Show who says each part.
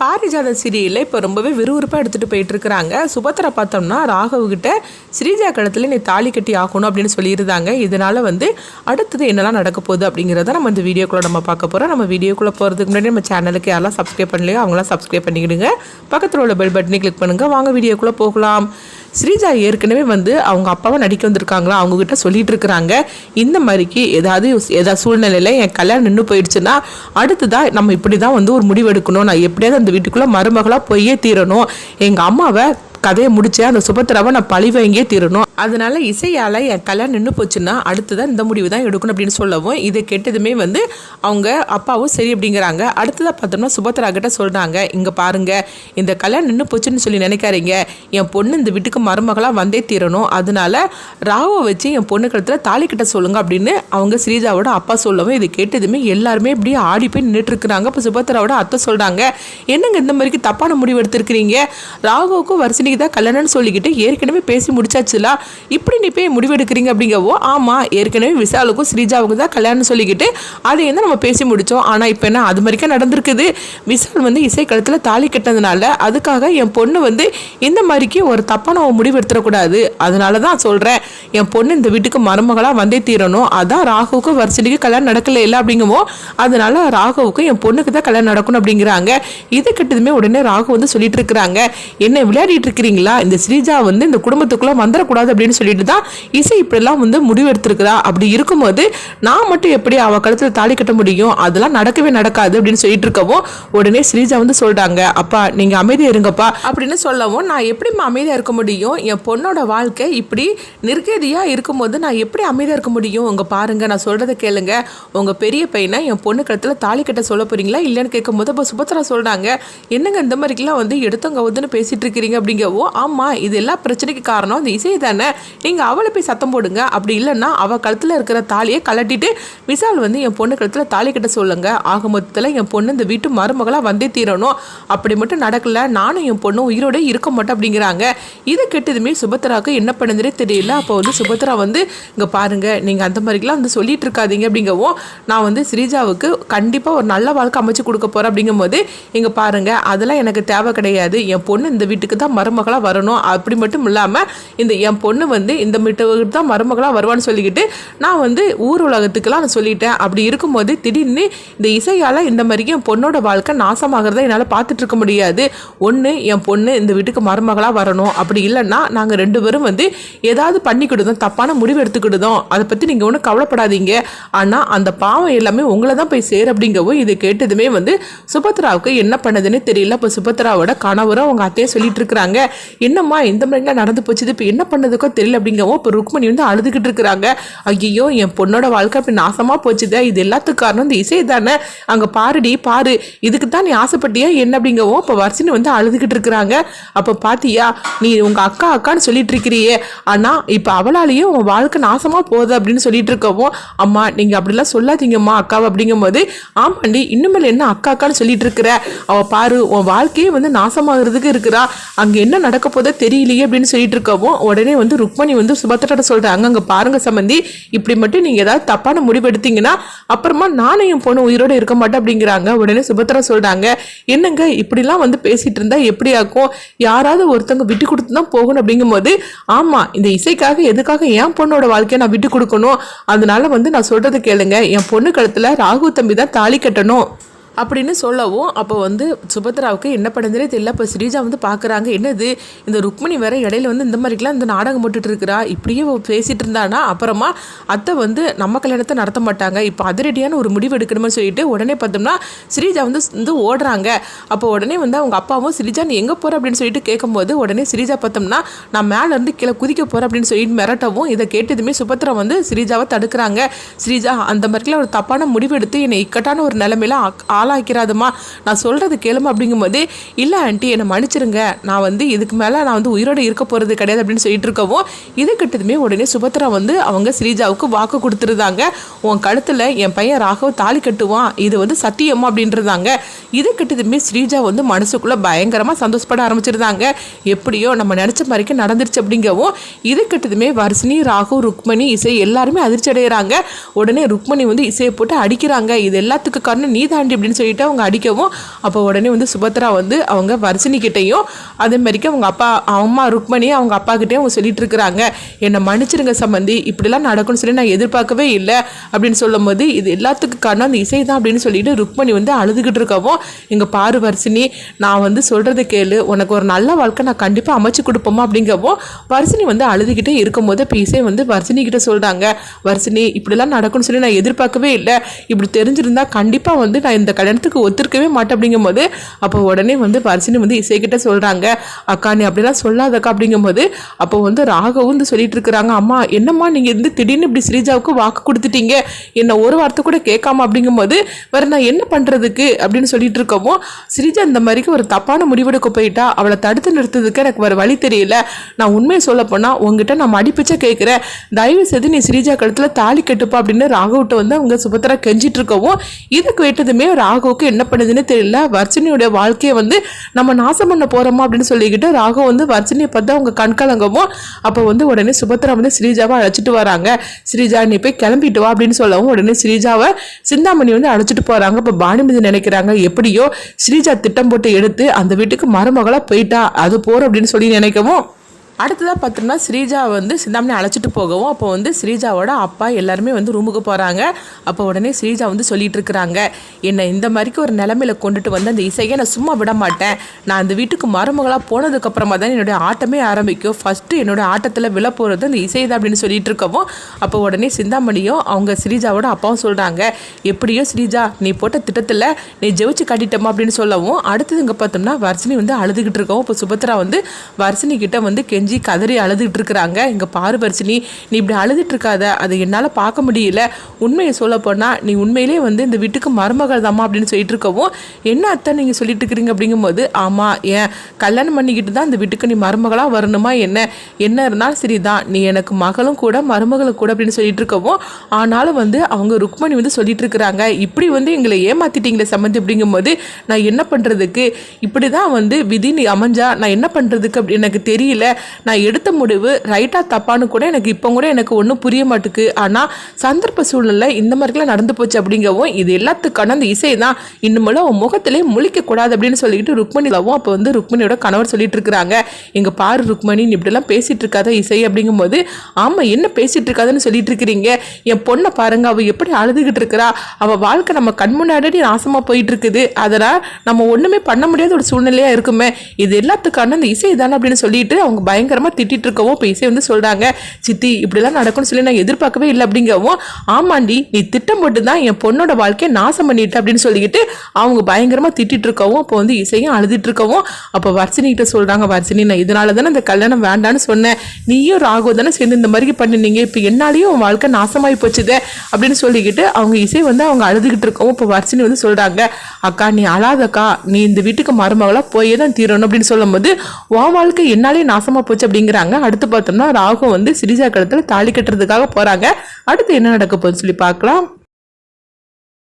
Speaker 1: பாரிஜாத சீரியலில் இப்போ ரொம்பவே விறுவிறுப்பாக எடுத்துகிட்டு போயிட்டு இருக்கிறாங்க சுபத்ரா பார்த்தோம்னா ராகவ்கிட்ட ஸ்ரீஜா கழுத்தில் நீ தாலி கட்டி ஆகணும் அப்படின்னு சொல்லியிருந்தாங்க. இதனால் வந்து அடுத்தது என்னெல்லாம் நடக்க போகுது அப்படிங்கிறத நம்ம இந்த வீடியோக்குள்ளே நம்ம பார்க்க போகிறோம் நம்ம வீடியோக்குள்ளே போகிறதுக்கு முன்னாடி நம்ம சேனலுக்கு யாரெல்லாம் சப்ஸ்கிரைப் பண்ணலையோ அவங்களாம் சப்ஸ்கிரைப் பண்ணிக்கிடுங்க. பக்கத்தில் உள்ள பெல் பட்டனை கிளிக் பண்ணுங்கள் வாங்க வீடியோக்குள்ளே போகலாம். ஸ்ரீஜா ஏற்கனவே வந்து அவங்க அப்பாவை நடிக்க வந்திருக்காங்களா அவங்கக்கிட்ட சொல்லிட்டு இருக்கிறாங்க இந்த மாதிரிக்கு ஏதாவது ஏதாவது சூழ்நிலையில் என் கல்யாணம் நின்று போயிடுச்சுன்னா அடுத்ததாக நம்ம இப்படி தான் வந்து ஒரு முடிவு எடுக்கணும் நான் எப்படியாவது அந்த வீட்டுக்குள்ளே மருமகளாக போயே தீரணும். எங்கள் அம்மாவை கதையை முடிச்சு அந்த சுபத்திராவை நான் பழி வாங்கியே தீரணும். அதனால இசையால் என் கல்யாணம் நின்று போச்சுன்னா அடுத்ததான் இந்த முடிவு தான் எடுக்கணும் அப்படின்னு சொல்லவும் இதை கெட்டதுமே வந்து அவங்க அப்பாவும் சரி அப்படிங்கிறாங்க. அடுத்ததாக பார்த்தோம்னா சுபத்ரா கிட்ட சொல்கிறாங்க இங்கே பாருங்கள் இந்த கல்யாணம் நின்று போச்சுன்னு சொல்லி நினைக்காதீங்க. என் பொண்ணு இந்த வீட்டுக்கு மருமகளாக வந்தே தீரணும். அதனால ராகுவை வச்சு என் பொண்ணு கழுத்தில் தாலி கிட்ட சொல்லுங்க அப்படின்னு அவங்க ஸ்ரீஜாவோட அப்பா சொல்லவும் இதை கேட்டதுமே எல்லாருமே இப்படியே ஆடி போய் நின்றுட்டுருக்குறாங்க இப்போ சுபத்ராவோட அத்தை சொல்கிறாங்க என்னங்க இந்த மாதிரிக்கு தப்பான முடிவு எடுத்திருக்கிறீங்க? ராகுவுக்கும் வரிசனைக்கு தான் கல்யாணம்னு சொல்லிக்கிட்டு ஏற்கனவே பேசி முடிச்சாச்சுல. இப்படி நீ போய் முடிவெடுக்கிறீங்க அப்படிங்கவோ ஆமாம் ஏற்கனவே விசாலுக்கும் ஸ்ரீஜாவுக்கும் தான் கல்யாணம்னு சொல்லிக்கிட்டு அதை வந்து நம்ம பேசி முடித்தோம் ஆனால் இப்போ என்ன அது மாதிரிக்கா நடந்திருக்குது? விசால் வந்து இசை தாலி கட்டினதுனால அதுக்காக என் பொண்ணு வந்து இந்த மாதிரிக்கு ஒரு தப்பான ஒரு முடிவு எடுத்துடக்கூடாது. அதனால தான் சொல்கிறேன் என் பொண்ணு இந்த வீட்டுக்கு மருமகளாக வந்தே தீரணும். அதான் ராகுவுக்கு வருஷத்துக்கு கல்யாணம் நடக்கல இல்லை அப்படிங்கவோ அதனால ராகுவுக்கு என் பொண்ணுக்கு தான் கல்யாணம் நடக்கணும் அப்படிங்கிறாங்க. இது கிட்டதுமே உடனே ராகு வந்து சொல்லிட்டு இருக்கிறாங்க. என்ன விளையாடிட்டு இருக்கிறீங்களா இந்த ஸ்ரீஜா வந்து இந்த குடும்பத்துக்குள்ள வந்துடக்கூடாது அப்படின்னு சொல்லிட்டு தான் இசை இப்படிலாம் வந்து முடிவெடுத்திருக்கிறா. அப்படி இருக்கும்போது நான் மட்டும் எப்படி அவ கழுத்துல தாலி கட்ட முடியும்? அதெல்லாம் நடக்கவே நடக்காது அப்படின்னு சொல்லிட்டு இருக்கவும் உடனே ஸ்ரீஜா வந்து சொல்றாங்க அப்பா நீங்க அமைதியா இருங்கப்பா. அப்படின்னு சொல்லவும் நான் எப்படிம்மா அமைதியா இருக்க முடியும்? என் பொண்ணோட வாழ்க்கை இப்படி நிர்கதியா இருக்கும்போது நான் எப்படி அமைதியா இருக்க முடியும்? உங்க பாருங்க நான் சொல்றதை கேளுங்க. உங்க பெரிய பையனை என் பொண்ணு கழுத்துல தாலி கட்ட சொல்ல போறீங்களா? இல்லைன்னு கேட்கும்போது இப்போ சுபத்ரா சொல்றாங்க என்னங்க இந்த மாதிரிக்கெல்லாம் வந்து எடுத்தவங்க வந்துன்னு பேசிட்டு இருக்கிறீங்க அப்படிங்க ஓ ஆமாம் இது எல்லா பிரச்சனைக்கு காரணம். இந்த இசை தானே நீங்கள் அவளை போய் சத்தம் போடுங்க. அப்படி இல்லைன்னா அவள் கழுத்தில் இருக்கிற தாலியை கலட்டிட்டு விசால் வந்து என் பொண்ணு கழுத்தில் தாலி கட்ட சொல்லுங்க. ஆக மொத்தத்தில் என் பொண்ணு இந்த வீட்டு மருமகளாக வந்தே தீரணும். அப்படி மட்டும் நடக்கல. நானும் என் பொண்ணும் உயிரோட இருக்க மாட்டேன் அப்படிங்கிறாங்க. இதை கெட்டதுமே சுபத்ராவுக்கு என்ன பண்ணுதுனே தெரியல. அப்போ வந்து சுபத்ரா வந்து இங்கே பாருங்க நீங்கள் அந்த மாதிரிலாம் வந்து சொல்லிட்டு இருக்காதீங்க அப்படிங்கவும் நான் வந்து ஸ்ரீஜாவுக்கு கண்டிப்பாக ஒரு நல்ல வாழ்க்கை அமைச்சு கொடுக்க போகிறேன் அப்படிங்கும்போது இங்கே பாருங்க அதெல்லாம் எனக்கு தேவை கிடையாது. என் பொண்ணு இந்த வீட்டுக்கு தான் மருமகளாக வரணும். அப்படி மட்டும் இல்லாமல் இந்த என் பொண்ணு வந்து இந்த வீட்டுக்கு தான் மருமகளாக வருவான்னு சொல்லிக்கிட்டு நான் வந்து ஊர் உலகத்துக்கெல்லாம் நான் சொல்லிட்டேன். அப்படி இருக்கும்போது திடீர்னு இந்த இசையால் இந்த மாதிரி என் பொண்ணோட வாழ்க்கை நாசமாகிறத என்னால் பார்த்துட்டு இருக்க முடியாது. ஒன்று என் பொண்ணு இந்த வீட்டுக்கு மருமகளாக வரணும். அப்படி இல்லைன்னா நாங்கள் ரெண்டு பேரும் வந்து ஏதாவது பண்ணிக்கிடுதோம் தப்பான முடிவு எடுத்துக்கிடுதோம். அதை பற்றி நீங்கள் ஒன்றும் கவலைப்படாதீங்க. ஆனால் அந்த பாவம் எல்லாமே உங்களை தான் போய் சேர் அப்படிங்கவும் இது கேட்டதுமே வந்து சுபத்ராவுக்கு என்ன பண்ணதுன்னு தெரியல. இப்போ சுபத்ராவோட கணவரும் அவங்க அத்தையும் சொல்லிட்டு இருக்கிறாங்க. என்னம்மா இந்த மாதிரிலாம் நடந்து போச்சு இப்போ என்ன பண்ணதுக்கோ தெரியல அப்படிங்கவும் இப்போ ருக்மணி வந்து அழுதுகிட்டு இருக்கிறாங்க. ஐயோ என் பொண்ணோட வாழ்க்கை அப்படி நாசமாக போச்சுதே. இது எல்லாத்துக்கும் காரணம் இந்த இசை தானே? அங்கே பாருடி பாரு. இதுக்கு தான் நீ ஆசைப்பட்டியா? என்ன அப்படிங்கவும் இப்போ வர்ஷினி வந்து அழுதுகிட்டு இருக்கிறாங்க. அப்போ பாத்தியா நீ உங்கள் அக்கா அக்கான்னு சொல்லிட்டு இருக்கிறியே. ஆனால் இப்போ அவளாலேயே உன் வாழ்க்கை நாசமாக போகுது அப்படின்னு சொல்லிட்டு இருக்கவும் அம்மா நீங்கள் அப்படிலாம் சொல்லாதீங்கம்மா அக்காவை அப்படிங்கும்போது ஆமாண்டி இன்னுமேல் என்ன அக்கா அக்கான்னு சொல்லிட்டு இருக்கிற? அவள் பாரு உன் வாழ்க்கையே வந்து நாசமாகிறதுக்கு இருக்கிறா. அங்கே என்ன நடக்க போதோ தெரியலையே அப்படின்னு சொல்லிட்டு இருக்கவும் உடனே வந்து ருக்மணி வந்து சுபத்திரட்ட சொல்கிறாங்க அங்கே பாருங்க சம்பந்தி இப்படி மட்டும் நீங்கள் ஏதாவது தப்பான முடிவு எடுத்தீங்கன்னா அப்புறமா நானும் என் பொண்ணு உயிரோடு இருக்க மாட்டேன் அப்படிங்கிறாங்க. உடனே சுபத்திரா சொல்கிறாங்க என்னங்க இப்படிலாம் வந்து பேசிட்டு இருந்தா எப்படி ஆக்கும் யாராவது ஒருத்தவங்க விட்டு கொடுத்து தான் போகணும் அப்படிங்கும்போது ஆமாம் இந்த இசைக்காக எதுக்காக என் பொண்ணோட வாழ்க்கையை நான் விட்டு கொடுக்கணும்? அதனால வந்து நான் சொல்றது கேளுங்க. என் பொண்ணு கழுத்தில் ராகு தம்பி தான் தாலி கட்டணும். அப்படின்னு சொல்லவும் அப்போ வந்து சுபத்ராவுக்கு என்ன பண்ணுதுனே தெரியல. இப்போ ஸ்ரீஜா வந்து பார்க்குறாங்க என்னது? இந்த ருக்மிணி வேற இடையில வந்து இந்த மாதிரிக்கெலாம் இந்த நாடகம் போட்டுட்டு இருக்கிறா இப்படியே பேசிகிட்டு இருந்தானா அப்புறமா அத்தை வந்து நம்ம கல்யாணத்தை நடத்த மாட்டாங்க. இப்போ அதிரடியான ஒரு முடிவு எடுக்கணும்னு சொல்லிட்டு உடனே பார்த்தோம்னா ஸ்ரீஜா வந்து வந்து ஓடுறாங்க. அப்போ உடனே வந்து அவங்க அப்பாவும் ஸ்ரீஜா நீ எங்கே போகிற அப்படின்னு சொல்லிட்டு கேட்கும்போது உடனே ஸ்ரீஜா பார்த்தோம்னா நான் மேலே இருந்து கீழே குதிக்க போகிறேன் அப்படின்னு சொல்லிட்டு மிரட்டவும் இதை கேட்டதுமே சுபத்ரா வந்து ஸ்ரீஜாவை தடுக்கிறாங்க. ஸ்ரீஜா அந்த மாதிரிலாம் ஒரு தப்பான முடிவு எடுத்து என்னை இக்கட்டான ஒரு நிலைமையில ஆ ஆளாக்கிறாதுமா? நான் சொல்கிறது கேளுமா அப்படிங்கும்போது இல்லை ஆண்டி என்னை மன்னிச்சிருங்க. நான் வந்து இதுக்கு மேலே நான் வந்து உயிரோடு இருக்க போகிறது கிடையாது அப்படின்னு சொல்லிட்டு இருக்கவும் இது கிட்டதுமே உடனே சுபத்ரா வந்து அவங்க ஸ்ரீஜாவுக்கு வாக்கு கொடுத்துருந்தாங்க. உன் கழுத்தில் என் பையன் ராகவ் தாலி கட்டுவான். இது வந்து சத்தியமா? அப்படின்றதாங்க இது கிட்டதுமே ஸ்ரீஜா வந்து மனசுக்குள்ளே பயங்கரமாக சந்தோஷப்பட ஆரம்பிச்சிருந்தாங்க. எப்படியோ நம்ம நினச்ச மாதிரிக்கு நடந்துருச்சு அப்படிங்கவும் இது கிட்டதுமே வர்ஷினி ராகு ருக்மணி இசை எல்லாருமே அதிர்ச்சி அடைகிறாங்க உடனே ருக்மணி வந்து இசையை போட்டு அடிக்கிறாங்க. இது எல்லாத்துக்கு காரணம் நீ தாண்டி அப்படின்னு அப்படின்னு சொல்லிட்டு அவங்க அடிக்கவும் அப்போ உடனே வந்து சுபத்ரா வந்து அவங்க வர்ஷினி கிட்டேயும் அதே மாதிரிக்கு அவங்க அப்பா அம்மா ருக்மணி அவங்க அப்பா கிட்டேயும் அவங்க சொல்லிட்டு இருக்கிறாங்க. என்னை மன்னிச்சிருங்க சம்பந்தி இப்படிலாம் நடக்கும்னு சொல்லி நான் எதிர்பார்க்கவே இல்லை அப்படின்னு சொல்லும்போது இது எல்லாத்துக்கும் காரணம் அந்த இசை தான் அப்படின்னு சொல்லிட்டு ருக்மணி வந்து அழுதுகிட்டு இருக்கவும் எங்கள் பாரு வர்ஷினி நான் வந்து சொல்கிறத கேளு உனக்கு ஒரு நல்ல வாழ்க்கை நான் கண்டிப்பாக அமைச்சு கொடுப்போமா அப்படிங்கவும் வர்ஷினி வந்து அழுதுகிட்டே இருக்கும்போது இப்போ இசை வந்து வர்ஷினி கிட்ட சொல்கிறாங்க வர்ஷினி இப்படிலாம் நடக்கும்னு சொல்லி நான் எதிர்பார்க்கவே இல்லை. இப்படி தெரிஞ்சிருந்தா கண்டிப்பாக வந்து நான் இந்த கல்யாணத்துக்கு ஒத்துருக்கவே மாட்டேன் அப்படிங்கும்போது அப்போ உடனே வந்து வர்ஷினி வந்து இசை கிட்ட சொல்கிறாங்க அக்கா நீ அப்படிலாம் சொல்லாதக்கா அப்படிங்கும்போது அப்போ வந்து ராகவும் வந்து சொல்லிட்டு இருக்கிறாங்க அம்மா என்னம்மா நீங்கள் வந்து திடீர்னு இப்படி ஸ்ரீஜாவுக்கு வாக்கு கொடுத்துட்டீங்க? என்ன ஒரு வார்த்தை கூட கேட்காம அப்படிங்கும்போது வேறு நான் என்ன பண்ணுறதுக்கு அப்படின்னு சொல்லிட்டு இருக்கவும் ஸ்ரீஜா இந்த மாதிரிக்கு ஒரு தப்பான முடிவெடுக்க போயிட்டா அவளை தடுத்து நிறுத்ததுக்கு எனக்கு வேறு வழி தெரியல. நான் உண்மையை சொல்ல போனால் உங்ககிட்ட நான் மடிப்பிச்சா கேட்குறேன். தயவு செய்து நீ ஸ்ரீஜா கழுத்தில் தாலி கட்டுப்பா அப்படின்னு ராகவ்கிட்ட வந்து அவங்க சுபத்திரா கெஞ்சிட்டு இருக்கவும் இதை கேட்டதுமே ராகவுக்கு என்ன பண்ணுதுன்னு தெரியல. வர்ச்சினியோட வாழ்க்கையை வந்து நம்ம நாசம் பண்ண போகிறோமா அப்படின்னு சொல்லிக்கிட்டு ராகு வந்து வர்ஜினியை பார்த்தா அவங்க கண்கலங்கவும் அப்போ வந்து உடனே சுபத்ரா வந்து ஸ்ரீஜாவை அழைச்சிட்டு வராங்க. ஸ்ரீஜா நீ போய் கிளம்பிட்டு வா அப்படின்னு சொல்லவும் உடனே ஸ்ரீஜாவை சிந்தாமணி வந்து அழைச்சிட்டு போகிறாங்க இப்போ பானுமதி நினைக்கிறாங்க எப்படியோ ஸ்ரீஜா திட்டம் போட்டு எடுத்து அந்த வீட்டுக்கு மருமகளாக போயிட்டா அது போகிறோம் அப்படின்னு சொல்லி நினைக்கவும் அடுத்ததாக பார்த்தோம்னா ஸ்ரீஜா வந்து சிந்தாமணி அழைச்சிட்டு போகவும் அப்போ வந்து ஸ்ரீஜாவோட அப்பா எல்லாருமே வந்து ரூமுக்கு போகிறாங்க அப்போ உடனே ஸ்ரீஜா வந்து சொல்லிட்டு இருக்கிறாங்க என்னை இந்த மாதிரிக்கு ஒரு நிலமையில கொண்டுட்டு வந்து அந்த இசையை நான் சும்மா விட மாட்டேன். நான் அந்த வீட்டுக்கு மருமகளாக போனதுக்கப்புறமா தான் என்னுடைய ஆட்டமே ஆரம்பிக்கும். ஃபஸ்ட்டு என்னோட ஆட்டத்தில் விழ போகிறது அந்த இசை தான் அப்படின்னு சொல்லிட்டு இருக்கவும் அப்போ உடனே சிந்தாமணியும் அவங்க ஸ்ரீஜாவோட அப்பாவும் சொல்கிறாங்க எப்படியோ ஸ்ரீஜா நீ போட்ட திட்டத்தில் நீ ஜெயிச்சு காட்டிட்டோமா அப்படின்னு சொல்லவும் அடுத்தது இங்கே பார்த்தோம்னா வர்ஷினி வந்து அழுதுகிட்டு இருக்கவும் இப்போ சுபத்ரா வந்து வர்ஷினி கிட்ட வந்து கெஞ்சி கதறி அழுதுட்டு இருக்கிறாங்க இங்கே பாரு நீ இப்படி அழுதுட்டு இருக்காத அதை என்னால் பார்க்க முடியல. உண்மையை சொல்ல போனால் நீ உண்மையிலே வந்து இந்த வீட்டுக்கு மருமகள் தாம்மா அப்படின்னு சொல்லிட்டு இருக்கவும் என்ன அத்தை நீங்கள் சொல்லிட்டு இருக்கிறீங்க அப்படிங்கும்போது ஆமாம் ஏன் கல்யாணம் பண்ணிக்கிட்டு தான் இந்த வீட்டுக்கு நீ மருமகளாக வரணுமா என்ன? என்ன இருந்தாலும் சரிதான். நீ எனக்கு மகளும் கூட மருமகளும் கூட அப்படின்னு சொல்லிட்டு இருக்கவும் ஆனாலும் வந்து அவங்க ருக்மணி வந்து சொல்லிட்டு இருக்கிறாங்க இப்படி வந்து எங்களை ஏமாத்திட்டீங்களே சம்மந்தி அப்படிங்கும்போது நான் என்ன பண்ணுறதுக்கு இப்படி தான் வந்து விதி நீ அமைஞ்சா நான் என்ன பண்ணுறதுக்கு அப்படி எனக்கு தெரியல. நான் எடுத்த முடிவு ரைட்டாக தப்பான்னு கூட எனக்கு இப்போ கூட எனக்கு ஒன்றும் புரிய மாட்டுக்கு. ஆனால் சந்தர்ப்ப சூழ்நிலை இந்த மாதிரிலாம் நடந்து போச்சு அப்படிங்கவும் இது எல்லாத்துக்கான அந்த இசை தான் இன்னுமெல்லாம் அவன் முகத்திலே முழிக்கக்கூடாது அப்படின்னு சொல்லிட்டு ருக்மணிலாவும் அப்போ வந்து ருக்மணியோட கணவர் சொல்லிட்டு இருக்கிறாங்க எங்க பாரு ருக்மணி நீ இப்படிலாம் பேசிகிட்டு இருக்காத இசை அப்படிங்கும்போது ஆமாம் என்ன பேசிகிட்டு இருக்காதுன்னு சொல்லிட்டு இருக்கிறீங்க. என் பொண்ணை பாருங்க அவள் எப்படி அழுதுகிட்டு இருக்கிறா. அவள் வாழ்க்கை நம்ம கண் முன்னாடி நாசமாக போயிட்டு இருக்குது. அதனால் நம்ம ஒன்றுமே பண்ண முடியாத ஒரு சூழ்நிலையாக இருக்குமே. இது எல்லாத்துக்கான அந்த இசை தானே அப்படின்னு சொல்லிட்டு அவங்க பயங்கரமாக திட்டிட்டு இருக்கவும் இப்போ இசை வந்து சொல்கிறாங்க சித்தி இப்படிலாம் நடக்கும்னு சொல்லி நான் எதிர்பார்க்கவே இல்லை அப்படிங்கவும் ஆமாண்டி நீ திட்டம் போட்டு தான் என் பொண்ணோட வாழ்க்கையை நாசம் பண்ணிட்டு அப்படின்னு சொல்லிக்கிட்டு அவங்க பயங்கரமாக திட்டிகிட்டு இருக்கவும் அப்போ வந்து இசையும் அழுதுட்டு இருக்கவும் அப்போ வர்சினிகிட்ட சொல்கிறாங்க வர்சினி நான் இதனால தானே இந்த கல்யாணம் வேண்டான்னு சொன்னேன். நீயும் ராகு தானே சேர்ந்து இந்த மாதிரி பண்ணினீங்க இப்போ என்னாலேயும் உன் வாழ்க்கை நாசமாகி போச்சுதே அப்படின்னு சொல்லிக்கிட்டு அவங்க இசை வந்து அவங்க அழுதுகிட்டு இருக்கவும் இப்போ வர்ஷினி வந்து சொல்கிறாங்க அக்கா நீ அழாதக்கா நீ இந்த வீட்டுக்கு மருமகளாக போயே தான் தீரணும் அப்படின்னு சொல்லும்போது உன் வாழ்க்கை என்னாலே நாசமாக போச்சு அப்படிங்கிறாங்க. அடுத்து பார்த்தோம்னா ராகு வந்து சிரிசா கழுத்தில் தாலி கட்டுறதுக்காக போகிறாங்க அடுத்து என்ன நடக்க போகுதுன்னு சொல்லி பார்க்கலாம்.